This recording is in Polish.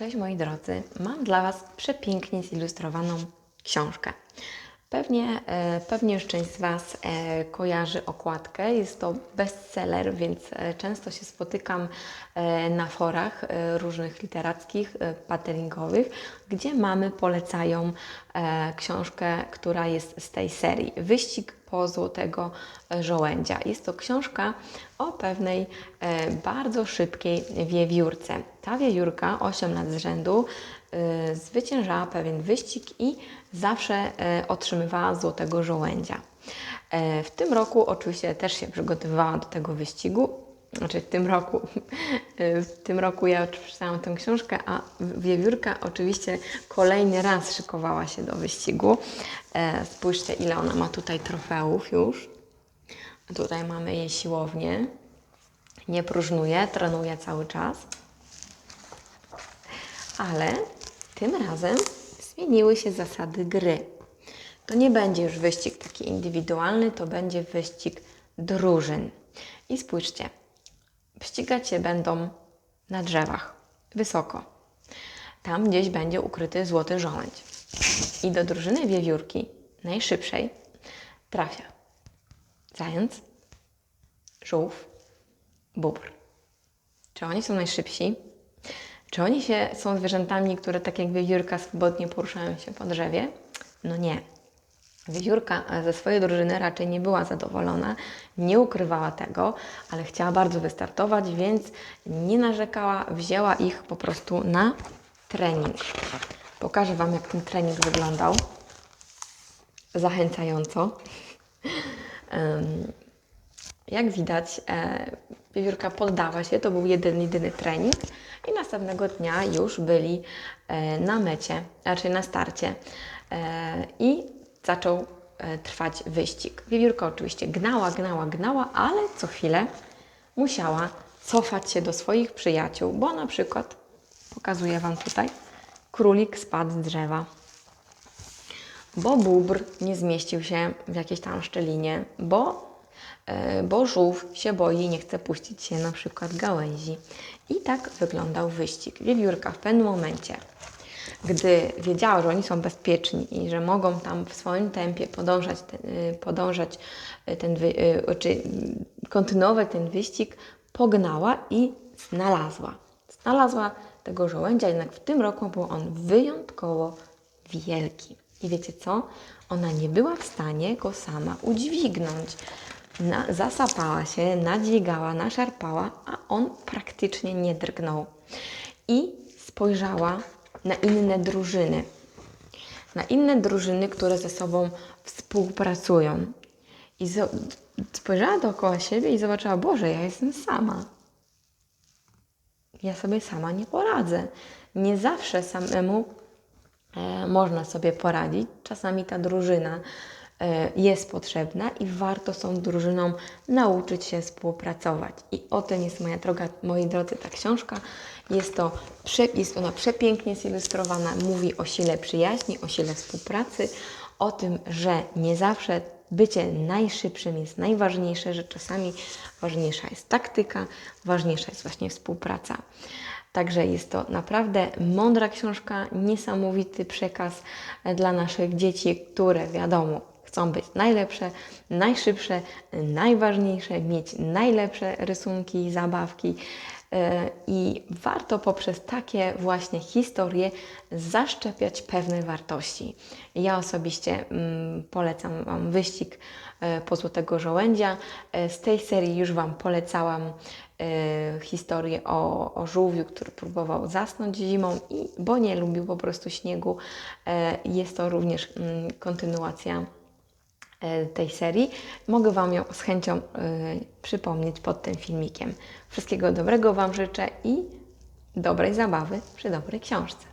Cześć moi drodzy, mam dla Was przepięknie zilustrowaną książkę. Pewnie, e, pewnie już część z Was e, kojarzy okładkę. Jest to bestseller, więc e, często się spotykam na forach różnych literackich, pateringowych, gdzie mamy polecają książkę, która jest z tej serii. Wyścig po złotego żołędzia. Jest to książka o pewnej e, bardzo szybkiej wiewiórce. Ta wiewiórka 8 lat z rzędu e, zwyciężała pewien wyścig i zawsze e, otrzymywała złotego żołędzia. E, w tym roku oczywiście też się przygotowywała do tego wyścigu. Znaczy w tym roku, w tym roku ja przeczytałam tę książkę, a wiewiórka oczywiście kolejny raz szykowała się do wyścigu. E, spójrzcie, ile ona ma tutaj trofeów już. Tutaj mamy jej siłownię. Nie próżnuje, trenuje cały czas. Ale tym razem zmieniły się zasady gry. To nie będzie już wyścig taki indywidualny, to będzie wyścig drużyn. I spójrzcie, ścigać się będą na drzewach, wysoko. Tam gdzieś będzie ukryty złoty żołędź. I do drużyny wiewiórki, najszybszej, trafia zając, żółw, bóbr. Czy oni są najszybsi? Czy oni się, są zwierzętami, które tak jak wiewiórka swobodnie poruszają się po drzewie? No nie. Wiewiórka ze swojej drużyny raczej nie była zadowolona, nie ukrywała tego, ale chciała bardzo wystartować, więc nie narzekała, wzięła ich po prostu na trening. Pokażę Wam, jak ten trening wyglądał. Zachęcająco. Jak widać, e, wiewiórka poddała się, to był jeden, jedyny trening i następnego dnia już byli e, na mecie, raczej na starcie e, i zaczął e, trwać wyścig. Wiewiórka oczywiście gnała, gnała, gnała, ale co chwilę musiała cofać się do swoich przyjaciół, bo na przykład, pokazuję Wam tutaj, królik spadł z drzewa bo bóbr nie zmieścił się w jakiejś tam szczelinie, bo, e, bo żółw się boi i nie chce puścić się na przykład gałęzi. I tak wyglądał wyścig. Wiewiórka w pewnym momencie, gdy wiedziała, że oni są bezpieczni i że mogą tam w swoim tempie podążać, y, podążać y, ten, y, czy kontynuować ten wyścig, pognała i znalazła. Znalazła tego żołędzia, jednak w tym roku był on wyjątkowo wielki. I wiecie co? Ona nie była w stanie go sama udźwignąć. Na, zasapała się, nadźwigała, naszarpała, a on praktycznie nie drgnął. I spojrzała na inne drużyny. Na inne drużyny, które ze sobą współpracują. I spojrzała dookoła siebie i zobaczyła, Boże, ja jestem sama ja sobie sama nie poradzę. Nie zawsze samemu e, można sobie poradzić. Czasami ta drużyna jest potrzebna i warto z tą drużyną nauczyć się współpracować. I o tym jest moja droga, moi drodzy, ta książka. Jest, to, jest ona przepięknie zilustrowana, mówi o sile przyjaźni, o sile współpracy, o tym, że nie zawsze bycie najszybszym jest najważniejsze, że czasami ważniejsza jest taktyka, ważniejsza jest właśnie współpraca. Także jest to naprawdę mądra książka, niesamowity przekaz e, dla naszych dzieci, które wiadomo, chcą być najlepsze, najszybsze, najważniejsze, mieć najlepsze rysunki, zabawki. E, I warto poprzez takie właśnie historie zaszczepiać pewne wartości. Ja osobiście mm, polecam Wam wyścig e, po Złotego Żołędzia. E, Z tej serii już Wam polecałam historię o, o żółwiu, który próbował zasnąć zimą, i, bo nie lubił po prostu śniegu. Jest to również mm, kontynuacja tej serii. Mogę Wam ją z chęcią e, przypomnieć pod tym filmikiem. Wszystkiego dobrego Wam życzę i dobrej zabawy przy dobrej książce.